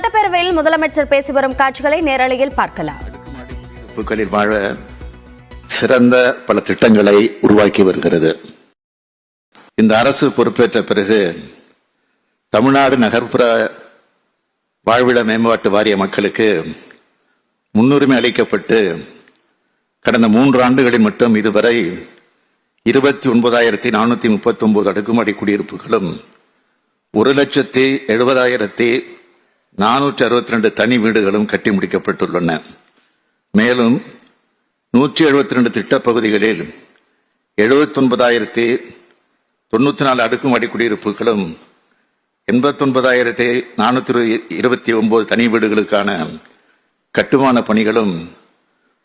சட்டப்பேரவையில் முதலமைச்சர் பேசி வரும் காட்சிகளை நேரலையில் பார்க்கலாம். வாழ சிறந்த பல திட்டங்களை உருவாக்கி வருகிறது. இந்த அரசு பொறுப்பேற்ற பிறகு தமிழ்நாடு நகர்ப்புற வாழ்விட மேம்பாட்டு வாரிய மக்களுக்கு முன்னுரிமை அளிக்கப்பட்டு கடந்த மூன்று ஆண்டுகளில் மட்டும் இதுவரை இருபத்தி ஒன்பதாயிரத்தி நானூத்தி முப்பத்தி ஒன்பது அடுக்குமாடி குடியிருப்புகளும் ஒரு லட்சத்தி எழுபதாயிரத்தி நானூற்றி அறுபத்தி ரெண்டு தனி வீடுகளும் கட்டி முடிக்கப்பட்டுள்ளன. மேலும் நூற்றி எழுபத்தி ரெண்டு திட்டப்பகுதிகளில் எழுபத்தி ஒன்பதாயிரத்தி தொண்ணூத்தி நாலு அடுக்குமாடி குடியிருப்புகளும் எண்பத்தொன்பதாயிரத்தி நானூற்றி இருபத்தி ஒன்பது தனி வீடுகளுக்கான கட்டுமான பணிகளும்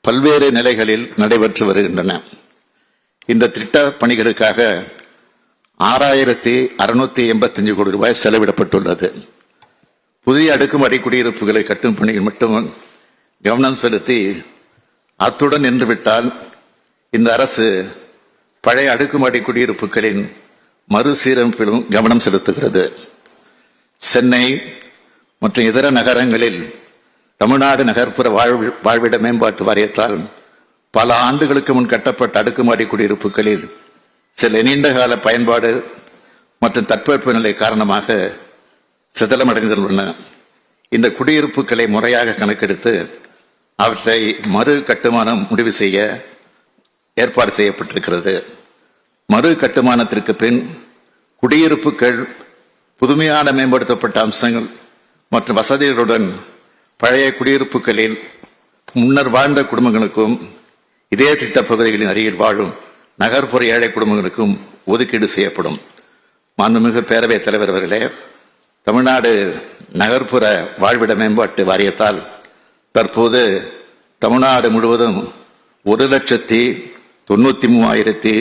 பல்வேறு நிலைகளில் நடைபெற்று வருகின்றன. இந்த திட்ட பணிகளுக்காக ஆறாயிரத்தி அறுநூத்தி எண்பத்தஞ்சு கோடி ரூபாய் செலவிடப்பட்டுள்ளது. புதிய அடுக்குமாடி குடியிருப்புகளை கட்டும் பணியில் மட்டும் கவனம் செலுத்தி அத்துடன் நின்றுவிட்டால் இந்த அரசு பழைய அடுக்குமாடி குடியிருப்புகளின் மறுசீரமைப்பிலும் கவனம் செலுத்துகிறது. சென்னை மற்றும் இதர நகரங்களில் தமிழ்நாடு நகர்ப்புற வாழ்வு வாழ்விட மேம்பாட்டு வாரியத்தால் பல ஆண்டுகளுக்கு முன் கட்டப்பட்ட அடுக்குமாடி குடியிருப்புகளில் சில நீண்டகால பயன்பாடு மற்றும் தட்பவெப்பநிலை காரணமாக சிதலமடைந்துள்ளன இந்த குடியிருப்புகளை முறையாக கணக்கெடுத்து அவற்றை மறு கட்டுமானம் முடிவு செய்ய ஏற்பாடு செய்யப்பட்டிருக்கிறது. மறு கட்டுமானத்திற்கு பின் குடியிருப்புகள் புதுமையான மேம்படுத்தப்பட்ட அம்சங்கள் மற்றும் வசதிகளுடன் பழைய குடியிருப்புகளில் முன்னர் வாழ்ந்த குடும்பங்களுக்கும் இதே திட்ட பகுதிகளின் அருகில் வாழும் நகர்ப்புற ஏழை குடும்பங்களுக்கும் ஒதுக்கீடு செய்யப்படும். மாண்புமிகு பேரவைத் தலைவர் அவர்களே தமிழ்நாடு நகர்ப்புற வாழ்விட மேம்பாட்டு வாரியத்தால் தற்போது தமிழ்நாடு முழுவதும் ஒரு லட்சத்தி தொண்ணூத்தி மூவாயிரத்தி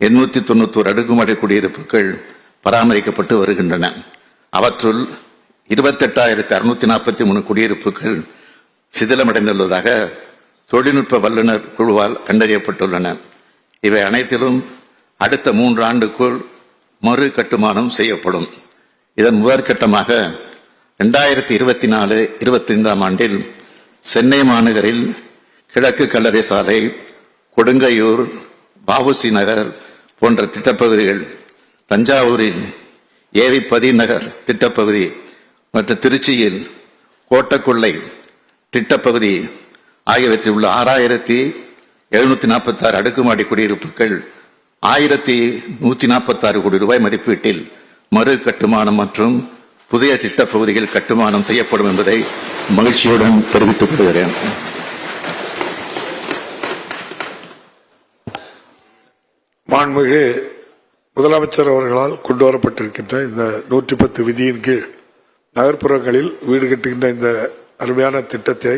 எண்ணூத்தி தொண்ணூத்தோரு அடுக்குமாடி குடியிருப்புகள் பராமரிக்கப்பட்டு வருகின்றன. அவற்றுள் இருபத்தெட்டாயிரத்தி அறுநூத்தி நாற்பத்தி மூணு குடியிருப்புகள் சிதிலமடைந்துள்ளதாக தொழில்நுட்ப வல்லுநர் குழுவால் கண்டறியப்பட்டுள்ளன. இவை அனைத்திலும் அடுத்த மூன்று ஆண்டுக்குள் மறு கட்டுமானம் செய்யப்படும். இதன் முதற்கட்டமாக ரெண்டாயிரத்தி இருபத்தி நாலு இருபத்தி ஐந்தாம் ஆண்டில் சென்னை மாநகரில் கிழக்கு கல்லறை சாலை கொடுங்கையூர் வஉசி நகர் போன்ற திட்டப்பகுதிகள் தஞ்சாவூரில் ஏவிப்பதி நகர் திட்டப்பகுதி மற்றும் திருச்சியில் கோட்டக்கொள்ளை திட்டப்பகுதி ஆகியவற்றில் உள்ள ஆறாயிரத்தி எழுநூத்தி நாற்பத்தி ஆறு அடுக்குமாடி குடியிருப்புகள் ஆயிரத்தி நூத்தி நாற்பத்தி ஆறு கோடி ரூபாய் மதிப்பீட்டில் மறு கட்டுமானம் மற்றும் புதிய திட்டப்பகுதிகள் கட்டுமானம் செய்யப்படும் என்பதை மகிழ்ச்சியுடன் தெரிவித்துக் கொள்கிறேன். மாண்புமிகு முதலமைச்சர் அவர்களால் கொண்டு வரப்பட்டிருக்கின்ற இந்த நூற்றி பத்து விதியின் கீழ் நகர்ப்புறங்களில் வீடு கட்டுகின்ற இந்த அருமையான திட்டத்தை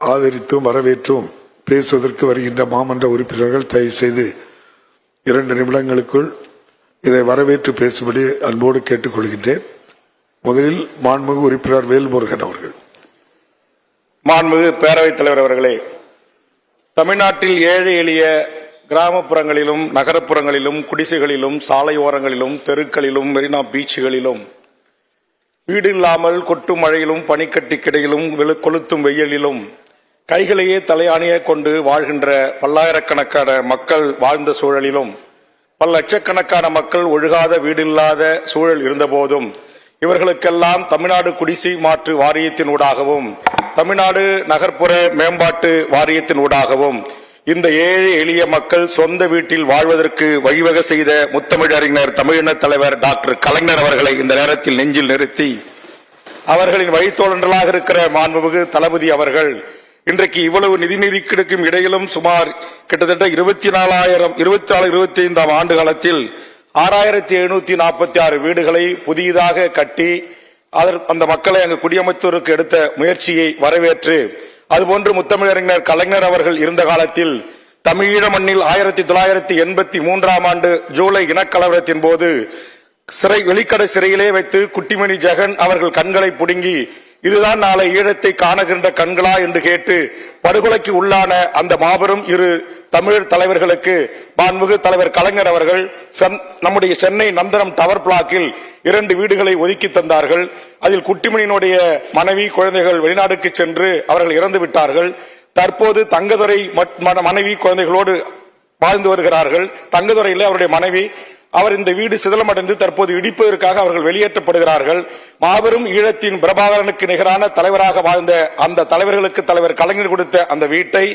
ஆதரித்தும் வரவேற்றும் பேசுவதற்கு வருகின்ற மாமன்ற உறுப்பினர்கள் தயவு செய்து இரண்டு நிமிடங்களுக்குள் இதை வரவேற்று பேசும்படி அன்போடு கேட்டுக்கொள்கின்றேன். முதலில் மாண்புமிகு உறுப்பினர் வேல்முருகன் அவர்கள். மாண்புமிகு பேரவைத் தலைவர் அவர்களே தமிழ்நாட்டில் ஏழை எளிய கிராமப்புறங்களிலும் நகரப்புறங்களிலும் குடிசைகளிலும் சாலையோரங்களிலும் தெருக்களிலும் மெரினா பீச்சுகளிலும் வீடு இல்லாமல் கொட்டும் மழையிலும் பனிக்கட்டி கிடையிலும் கொளுத்தும் வெயிலிலும் கைகளையே தலையாணியே கொண்டு வாழ்கின்ற பல்லாயிரக்கணக்கான மக்கள் வாழ்ந்த சூழலிலும் பல லட்சக்கணக்கான மக்கள் ஒழுகாத வீடில்லாத சூழல் இருந்தபோதும் இவர்களுக்கெல்லாம் தமிழ்நாடு குடிசை மாற்று வாரியத்தின் ஊடாகவும் தமிழ்நாடு நகர்ப்புற மேம்பாட்டு வாரியத்தின் ஊடாகவும் இந்த ஏழை எளிய மக்கள் சொந்த வீட்டில் வாழ்வதற்கு வழிவகை செய்த முத்தமிழறிஞர் தமிழின தலைவர் டாக்டர் கலைஞர் அவர்களை இந்த நேரத்தில் நெஞ்சில் நிறுத்தி அவர்களின் வழித்தோழர்களாக இருக்கிற மாண்புமிகு தளபதி அவர்கள் இன்றைக்கு இவ்வளவு நிதி நெருக்கடிக்கும் இடையிலும் சுமார் கிட்டத்தட்ட இருபத்தி நாலாயிரம் இருபத்தி நாலு இருபத்தி ஐந்தாம் ஆண்டு காலத்தில் ஆறாயிரத்தி எழுநூத்தி நாற்பத்தி ஆறு வீடுகளை புதியதாக கட்டி அந்த மக்களை அங்கு குடியமைத்தோருக்கு எடுத்த முயற்சியை வரவேற்று அதுபோன்று முத்தமிழறிஞர் கலைஞர் அவர்கள் இருந்த காலத்தில் தமிழீழ மண்ணில் ஆயிரத்தி தொள்ளாயிரத்தி எண்பத்தி மூன்றாம் ஆண்டு ஜூலை இனக்கலவரத்தின் போது சிறை வெளிக்கடை சிறையிலே வைத்து குட்டிமணி ஜெகன் அவர்கள் கண்களை புடுங்கி இதுதான் நாளை ஈழத்தை காணுகின்ற கண்களா என்று கேட்டு படுகொலைக்கு உள்ளான அந்த மாபெரும் இரு தமிழர் தலைவர்களுக்கு மாண்புமிகு தலைவர் கலைஞர் அவர்கள் சென்- நம்முடைய சென்னை நந்தனம் டவர் பிளாக்கில் இரண்டு வீடுகளை ஒதுக்கி தந்தார்கள். அதில் குட்டிமணியினுடைய மனைவி குழந்தைகள் வெளிநாடுக்கு சென்று அவர்கள் இறந்து விட்டார்கள். தற்போது தங்கதுரை மட்- மன- மனைவி குழந்தைகளோடு வாழ்ந்து வருகிறார்கள். தங்கதுரையில் அவருடைய மனைவி அவர் இந்த வீடு சிதலமடைந்து தற்போது இடிப்பதற்காக அவர்கள் வெளியேற்றப்படுகிறார்கள். மாபெரும் ஈழத்தின் பிரபாகரனுக்கு நிகரான தலைவராக வாழ்ந்த அந்த தலைவர்களுக்கு தலைவர் கலைஞர் கொடுத்த அந்த வீட்டை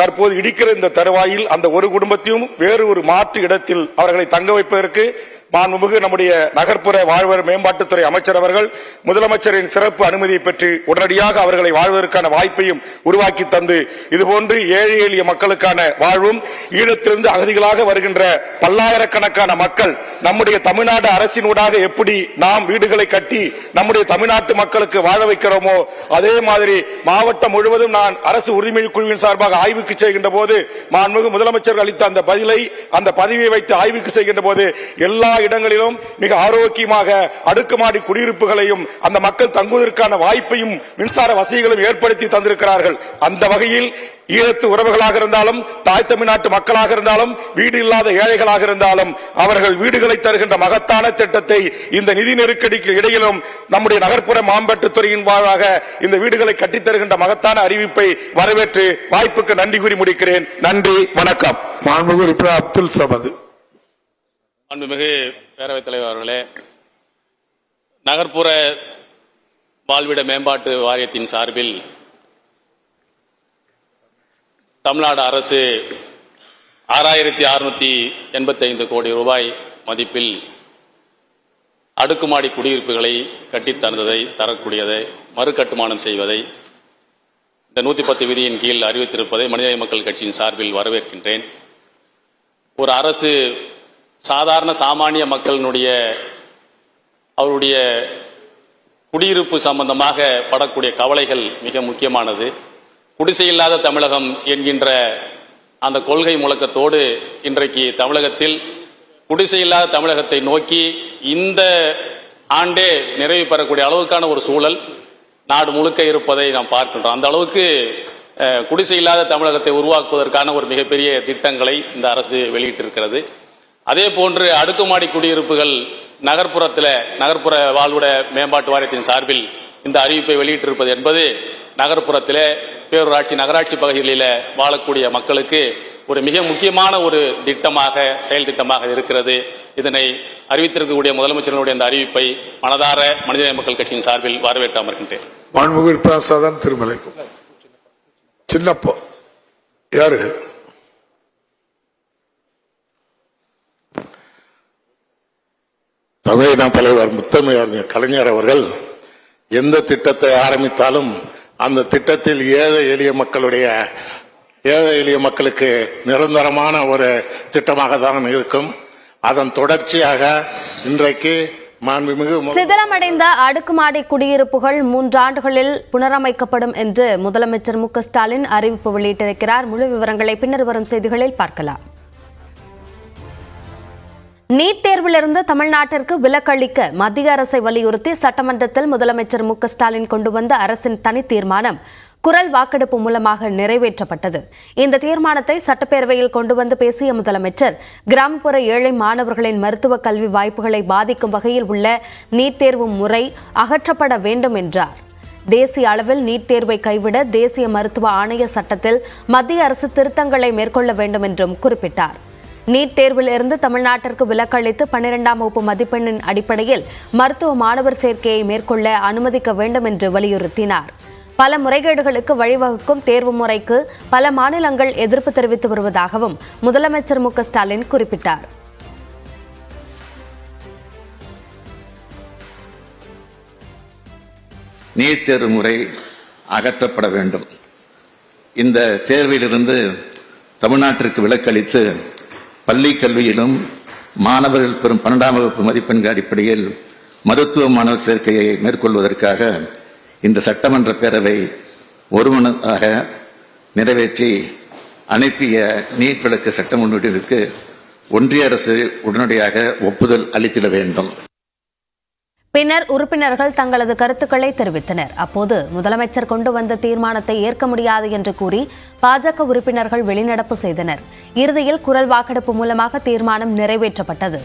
தற்போது இடிக்கிற இந்த தருவாயில் அந்த ஒரு குடும்பத்தையும் வேறு ஒரு மாற்று இடத்தில் அவர்களை தங்க வைப்பதற்கு மாண்புமிகு நம்முடைய நகர்ப்புற வாழ்வர் மேம்பாட்டுத்துறை அமைச்சர் அவர்கள் முதலமைச்சரின் சிறப்பு அனுமதியை பெற்று உடனடியாக அவர்களை வாழ்வதற்கான வாய்ப்பையும் உருவாக்கி தந்து இதுபோன்று ஏழை எளிய மக்களுக்கான வாழ்வும் ஈழத்திலிருந்து அகதிகளாக வருகின்ற பல்லாயிரக்கணக்கான மக்கள் நம்முடைய தமிழ்நாடு அரசினூடாக எப்படி நாம் வீடுகளை கட்டி நம்முடைய தமிழ்நாட்டு மக்களுக்கு வாழ வைக்கிறோமோ அதே மாதிரி மாவட்டம் முழுவதும் நான் அரசு உரிமை குழுவின் சார்பாக ஆய்வுக்கு செய்கின்ற போது மாண்புமிகு முதலமைச்சர் அளித்த அந்த பதிலை அந்த பதிவை வைத்து ஆய்வுக்கு செய்கின்ற போது எல்லா இடங்களிலும் மிக ஆரோக்கியமாக அடுக்குமாடி குடியிருப்புகளையும் அந்த மக்கள் தங்குவதற்கான வாய்ப்பையும் மின்சார வசதிகளும் ஏற்படுத்தி தந்திருக்கிறார்கள். அந்த வகையில் ஈழத்து உறவுகளாக இருந்தாலும் தாய் தமிழ்நாட்டு மக்களாக இருந்தாலும் வீடு இல்லாத ஏழைகளாக இருந்தாலும் அவர்கள் வீடுகளை தருகின்ற மகத்தான திட்டத்தை இந்த நிதி நெருக்கடிக்கு இடையிலும் நம்முடைய நகர்ப்புற மாம்பட்டுத்துறையின் வாழாக இந்த வீடுகளை கட்டித் தருகின்ற மகத்தான அறிவிப்பை வரவேற்று வாய்ப்புக்கு நன்றி கூறி முடிக்கிறேன். நன்றி வணக்கம். அப்துல் சமது. அன்புமிகு பேரவைத் தலைவர் அவர்களே நகர்ப்புற வாழ்விட மேம்பாட்டு வாரியத்தின் சார்பில் தமிழ்நாடு அரசு ஆறாயிரத்தி அறுநூத்தி எண்பத்தி ஐந்து கோடி ரூபாய் மதிப்பில் அடுக்குமாடி குடியிருப்புகளை கட்டித்தந்ததை தரக்கூடியதை மறுகட்டுமானம் செய்வதை இந்த நூத்தி பத்து விதியின் கீழ் அறிவித்திருப்பதை மனிதநேய மக்கள் கட்சியின் சார்பில் வரவேற்கின்றேன். ஒரு அரசு சாதாரண சாமானிய மக்களினுடைய அவருடைய குடியிருப்பு சம்பந்தமாக படக்கூடிய கவலைகள் மிக முக்கியமானது. குடிசை இல்லாத தமிழகம் என்கின்ற அந்த கொள்கை முழக்கத்தோடு இன்றைக்கு தமிழகத்தில் குடிசை இல்லாத தமிழகத்தை நோக்கி இந்த ஆண்டே நிறைவு பெறக்கூடிய அளவுக்கான ஒரு சூழல் நாடு முழுக்க இருப்பதை நாம் பார்க்கின்றோம். அந்த அளவுக்கு குடிசையில்லாத குடிசை இல்லாத தமிழகத்தை உருவாக்குவதற்கான ஒரு மிகப்பெரிய திட்டங்களை இந்த அரசு வெளியிட்டிருக்கிறது. அதே போன்று அடுக்குமாடி குடியிருப்புகள் நகர்ப்புறத்தில் நகர்ப்புற வாழ்வுட மேம்பாட்டு வாரியத்தின் சார்பில் இந்த அறிவிப்பை வெளியிட்டிருப்பது என்பது நகர்ப்புறத்தில் பேரூராட்சி நகராட்சி பகுதிகளில் வாழக்கூடிய மக்களுக்கு ஒரு மிக முக்கியமான ஒரு திட்டமாக செயல் திட்டமாக இருக்கிறது. இதனை அறிவித்திருக்கக்கூடிய முதலமைச்சர்களுடைய இந்த அறிவிப்பை மனதார மனிதநேய மக்கள் கட்சியின் சார்பில் வரவேற்றாம இருக்கின்றேன். திருமலைக்கும் திருமலை சின்னப்போ. யாரு? தமிழின தலைவர் முத்தமிழறிஞர் கலைஞர் அவர்கள் எந்த திட்டத்தை ஆரம்பித்தாலும் அந்த திட்டத்தில் ஏழை எளிய மக்களுடைய ஏழை எளிய மக்களுக்கு நிரந்தரமான ஒரு திட்டமாக தான் இருக்கும். அதன் தொடர்ச்சியாக இன்றைக்கு மாண்புமிகு சிதிலமடைந்த அடுக்குமாடி குடியிருப்புகள் மூன்றாண்டுகளில் புனரமைக்கப்படும் என்று முதலமைச்சர் மு க ஸ்டாலின் அறிவிப்பு வெளியிட்டிருக்கிறார். முழு விவரங்களை பின்னர் வரும் செய்திகளில் பார்க்கலாம். நீட் தேர்விலிருந்து தமிழ்நாட்டிற்கு விலக்களிக்க மத்திய அரசை வலியுறுத்தி சட்டமன்றத்தில் முதலமைச்சர் மு ஸ்டாலின் கொண்டு வந்த அரசின் தனி தீர்மானம் குரல் வாக்கெடுப்பு மூலமாக நிறைவேற்றப்பட்டது. இந்த தீர்மானத்தை சட்டப்பேரவையில் கொண்டு வந்து பேசிய முதலமைச்சர் கிராமப்புற ஏழை மாணவர்களின் மருத்துவ கல்வி வாய்ப்புகளை பாதிக்கும் வகையில் உள்ள நீட் தேர்வு முறை அகற்றப்பட வேண்டும் என்றார். தேசிய அளவில் நீட் தேர்வை கைவிட தேசிய மருத்துவ ஆணைய சட்டத்தில் மத்திய அரசு திருத்தங்களை மேற்கொள்ள வேண்டும் என்றும் குறிப்பிட்டார். நீட் தேர்வில் இருந்து தமிழ்நாட்டிற்கு விலக்களித்து பன்னிரெண்டாம் வகுப்பு மதிப்பெண்ணின் அடிப்படையில் மருத்துவ மாணவர் சேர்க்கையை மேற்கொள்ள அனுமதிக்க வேண்டும் என்று வலியுறுத்தினார். பல முறைகேடுகளுக்கு வழிவகுக்கும் தேர்வு முறைக்கு பல மாநிலங்கள் எதிர்ப்பு தெரிவித்து வருவதாகவும் முதலமைச்சர் மு ஸ்டாலின் குறிப்பிட்டார். நீட் தேர்வு முறை அகற்றப்பட வேண்டும். இந்த தேர்விலிருந்து தமிழ்நாட்டிற்கு விலக்களித்து பள்ளி கல்வியிலும் மாணவர்கள் பெறும் பன்னெண்டாம் வகுப்பு மதிப்பெண்கள் அடிப்படையில் மருத்துவ மாணவர் சேர்க்கையை மேற்கொள்வதற்காக இந்த சட்டமன்ற பேரவை ஒருமனதாக நிறைவேற்றி அனுப்பிய நீட் விளக்கு சட்ட முன்வடிவிற்கு ஒன்றிய அரசு உடனடியாக ஒப்புதல் அளித்திட வேண்டும். பின்னர் உறுப்பினர்கள் தங்களது கருத்துக்களை தெரிவித்தனர். அப்போது முதலமைச்சர் கொண்டு வந்த தீர்மானத்தை ஏற்க முடியாது என்று கூறி பாஜக உறுப்பினர்கள் வெளிநடப்பு செய்தனர். இறுதியில் குரல் வாக்கெடுப்பு மூலமாக தீர்மானம் நிறைவேற்றப்பட்டது.